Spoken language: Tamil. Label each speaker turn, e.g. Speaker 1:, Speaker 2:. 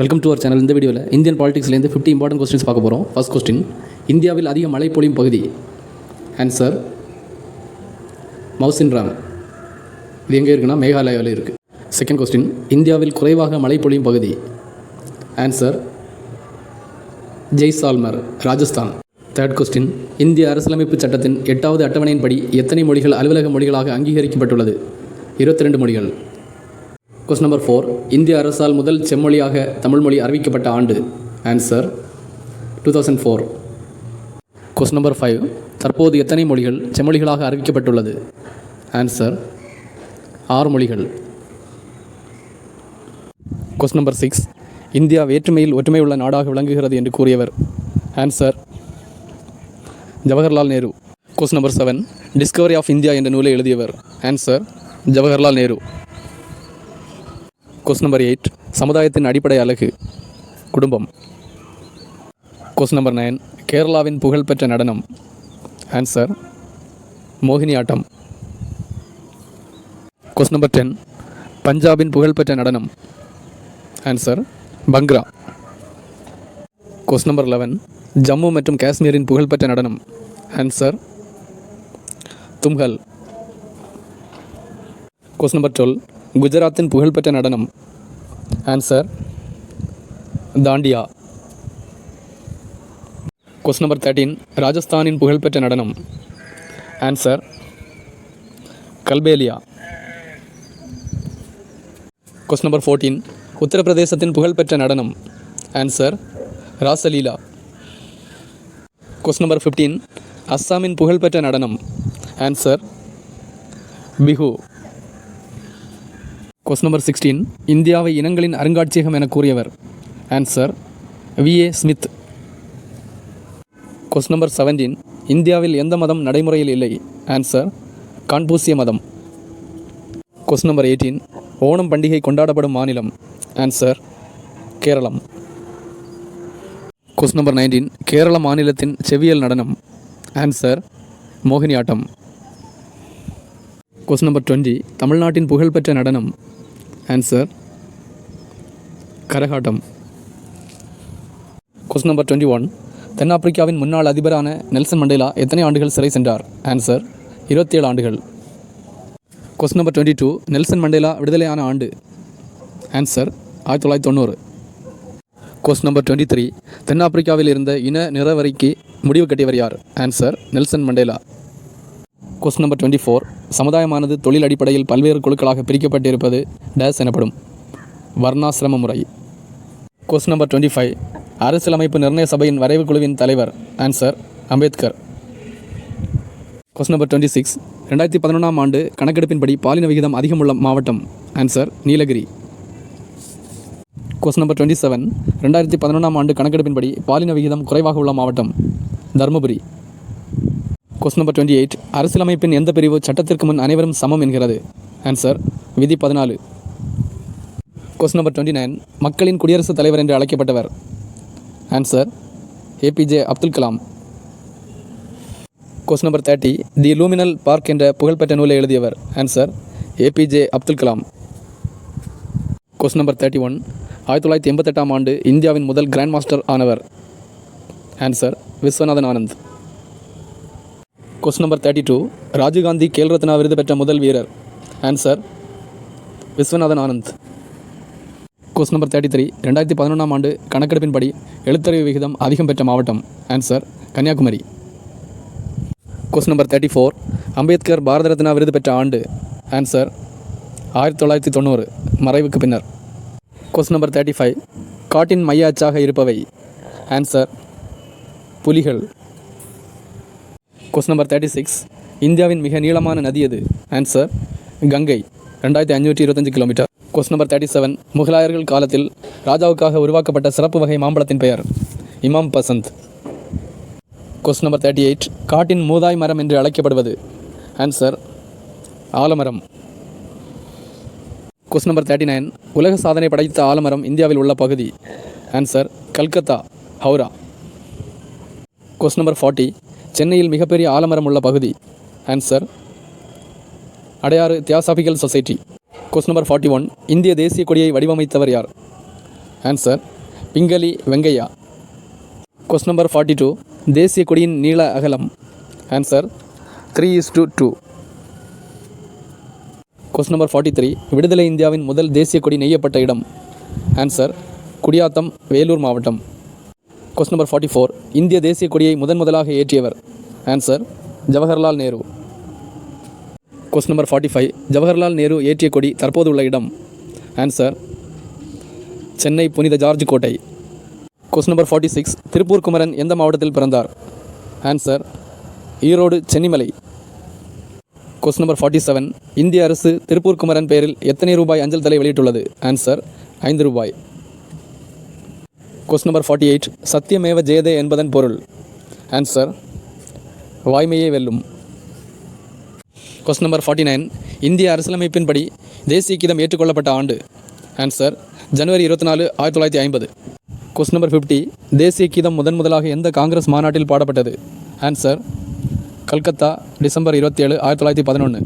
Speaker 1: வெல்கம் டு அவர் சேனல் இந்த வீடியோவில் இந்தியன் பாலிடிக்ஸ்லேருந்து ஃபிஃப்டி இம்பார்ட்டன்ட் கொஸ்டின்ஸ் பார்க்க போகிறோம் ஃபர்ஸ்ட் கொஸ்டின் இந்தியாவில் அதிக மழை பொழியும் பகுதி? ஆன்சர் மவுசின்ராங் இது எங்கே இருக்குன்னா மேகாலயாவில் இருக்குது செகண்ட் கொஸ்டின் இந்தியாவில் குறைவாக மழை பொழியும் பகுதி? Answer Jaisalmer Rajasthan. Third question இந்திய அரசியலமைப்பு சட்டத்தின் எட்டாவது அட்டவணையின்படி எத்தனை மொழிகள் அலுவலக மொழிகளாக அங்கீகரிக்கப்பட்டுள்ளது? இருபத்தி ரெண்டு மொழிகள். கொஸ்டின் நம்பர் ஃபோர் இந்திய அரசால் முதல் செம்மொழியாக தமிழ்மொழி அறிவிக்கப்பட்ட ஆண்டு. Answer two thousand four question number five தற்போது எத்தனை மொழிகள் செம்மொழிகளாக அறிவிக்கப்பட்டுள்ளது? ஆன்சர் ஆறு மொழிகள். கொஸ்டின் நம்பர் சிக்ஸ் இந்தியா வேற்றுமையில் ஒற்றுமையுள்ள நாடாக விளங்குகிறது என்று கூறியவர். Answer Jawaharlal Nehru. Question number seven discovery of India என்ற நூலை எழுதியவர். Answer Jawaharlal Nehru. Question number eight சமுதாயத்தின் அடிப்படை அழகு குடும்பம். கொஸ்டின் நம்பர் நைன் கேரளாவின் புகழ்பெற்ற நடனம். Answer Mohiniyattam question number ten பஞ்சாபின் புகழ்பெற்ற நடனம். Answer Bhangra question number eleven Jammu மற்றும் காஷ்மீரின் புகழ்பெற்ற நடனம். Answer Dumhal. Question number twelve குஜராத்தின் புகழ்பெற்ற நடனம். Answer Dandiya question number thirteen ராஜஸ்தானின் புகழ்பெற்ற நடனம். Answer Kalbelia question number fourteen உத்தரப்பிரதேசத்தின் புகழ்பெற்ற நடனம். Answer Rasleela question number fifteen அஸ்ஸாமின் புகழ்பெற்ற நடனம். Answer Bihu question number sixteen இந்தியாவை இனங்களின் அருங்காட்சியகம் என கூறியவர். Answer V A Smith question number seventeen இந்தியாவில் எந்த மதம் நடைமுறையில் இல்லை? ஆன்சர் கான்பூசிய மதம். கொஸ்டின் நம்பர் எயிட்டீன் ஓணம் பண்டிகை கொண்டாடப்படும் மாநிலம். Answer Keralam question number nineteen Kerala மாநிலத்தின் செவியல் நடனம். Answer Mohiniyattam question number twenty தமிழ்நாட்டின் புகழ்பெற்ற நடனம். Answer Karakattam. Question number twenty one தென்னாப்பிரிக்காவின் முன்னாள் அதிபரான நெல்சன் மண்டேலா எத்தனை ஆண்டுகள் சிறை சென்றார்? ஆன்சர் இருபத்தி ஏழு ஆண்டுகள். Question number twenty two Nelson Mandela விடுதலையான ஆண்டு. ஆன்சர் ஆயிரத்தி தொள்ளாயிரத்தி தொண்ணூறு. கொஸ்டின் நம்பர் டுவெண்ட்டி த்ரீ தென்னாப்பிரிக்காவில் இருந்த இன நிறவரிக்கு முடிவு கட்டியவர் யார்? Answer Nelson Mandela. Question number twenty four சமுதாயமானது தொழில் அடிப்படையில் பல்வேறு குழுக்களாக பிரிக்கப்பட்டிருப்பது டேஸ் எனப்படும். வர்ணாசிரம முறை கொஸ்டின் நம்பர் டுவெண்ட்டி ஃபைவ் அரசியலமைப்பு நிர்ணய சபையின் வரைவு குழுவின் தலைவர் answer Ambedkar. Question number twenty six ரெண்டாயிரத்தி பதினொன்றாம் ஆண்டு கணக்கெடுப்பின்படி பாலின விகிதம் அதிகமுள்ள மாவட்டம் answer Nilgiri. Question number twenty seven ரெண்டாயிரத்தி பதினொன்றாம் ஆண்டு கணக்கெடுப்பின்படி பாலின விகிதம் குறைவாக உள்ள மாவட்டம் Dharmapuri. Question number twenty eight அரசியலமைப்பின் எந்த பிரிவு சட்டத்திற்கு முன் அனைவரும் சமம் என்கிறது? ஆன்சர் விதி பதினாலு. கொஸ்டின் நம்பர் டுவெண்ட்டி நைன் மக்களின் குடியரசுத் தலைவர் என்று அழைக்கப்பட்டவர். Answer APJ Abdul Kalam question number thirty the luminous spark என்ற புகழ்பெற்ற நூலை எழுதியவர். Answer APJ Abdul Kalam question number thirty one ஆயிரத்தி தொள்ளாயிரத்தி எண்பத்தெட்டாம் ஆண்டு இந்தியாவின் முதல் கிராண்ட் மாஸ்டர் ஆனவர். Answer Viswanathan Anand. Question number thirty two Rajiv Gandhi Khel Ratna விருது பெற்ற முதல் வீரர். Answer Viswanathan Anand. Question number thirty three ரெண்டாயிரத்தி பதினொன்றாம் ஆண்டு கணக்கெடுப்பின்படி எழுத்தறிவு விகிதம் அதிகம் பெற்ற மாவட்டம். Answer Kanyakumari. Question number thirty four Ambedkar Bharat Ratna விருது பெற்ற ஆண்டு. ஆன்சர் ஆயிரத்தி தொள்ளாயிரத்தி தொண்ணூறு. மறைவுக்கு பின்னர். கொஸ்டின் நம்பர் தேர்ட்டி ஃபைவ் காட்டின் மைய அச்சாக இருப்பவை. ஆன்சர் புலிகள். கொஸ்டின் நம்பர் தேர்ட்டி சிக்ஸ் இந்தியாவின் மிக நீளமான நதி எது? ஆன்சர் கங்கை ரெண்டாயிரத்தி அஞ்சூற்றி இருபத்தஞ்சு kilometre question number thirty seven முகலாயர்கள் காலத்தில் ராஜாவுக்காக உருவாக்கப்பட்ட சிறப்பு வகை மாம்பழத்தின் பெயர் Imam Pasand. Question number thirty eight காட்டின் மூதாய் மரம் என்று அழைக்கப்படுவது ஆன்சர் ஆலமரம். கொஸ்டின் நம்பர் தேர்ட்டி நைன் உலக சாதனை படைத்த ஆலமரம் இந்தியாவில் உள்ள பகுதி answer Calcutta Howrah. Question number forty சென்னையில் மிகப்பெரிய ஆலமரம் உள்ள பகுதி. Answer Adyar theosophical society. Question number forty one இந்திய தேசிய கொடியை வடிவமைத்தவர் யார்? Answer Pingali Venkayya. Question number forty two தேசிய கொடியின் நீள அகலம். Answer three is two two question number forty three விடுதலை இந்தியாவின் முதல் தேசிய கொடி நெய்யப்பட்ட இடம். ஆன்சர் குடியாத்தம் வேலூர் மாவட்டம். கொஸ்டின் நம்பர் ஃபார்ட்டி ஃபோர் இந்திய தேசிய கொடியை முதன் முதலாக ஏற்றியவர் answer Jawaharlal Nehru. Question number forty five Jawaharlal Nehru ஏற்றிய கொடி தற்போது உள்ள இடம் ஆன்சர் சென்னை புனித ஜார்ஜ் கோட்டை. Question number forty six Tiruppur Kumaran எந்த மாவட்டத்தில் பிறந்தார் answer Erode Chennimalai. Question number forty seven இந்திய அரசு திருப்பூர் குமரன் பெயரில் எத்தனை ரூபாய் அஞ்சல் தலை வெளியிட்டுள்ளது ஆன்சர் ஐந்து ரூபாய். கொஸ்டின் நம்பர் ஃபார்ட்டி எயிட் சத்தியமேவ ஜெயதே என்பதன் பொருள். ஆன்சர் வாய்மையே வெல்லும். கொஸ்டின் நம்பர் ஃபார்ட்டி நைன் இந்திய அரசியலமைப்பின்படி தேசிய கீதம் ஏற்றுக்கொள்ளப்பட்ட ஆண்டு. ஆன்சர் ஜனவரி இருபத்தி நாலு ஆயிரத்தி தொள்ளாயிரத்தி ஐம்பது. கொஸ்டின் நம்பர் ஃபிஃப்டி தேசிய கீதம் முதன் முதலாக எந்த காங்கிரஸ் மாநாட்டில் பாடப்பட்டது? ஆன்சர் கல்கத்தா டிசம்பர் இருபத்தி ஏழு ஆயிரத்தி தொள்ளாயிரத்தி பதினொன்று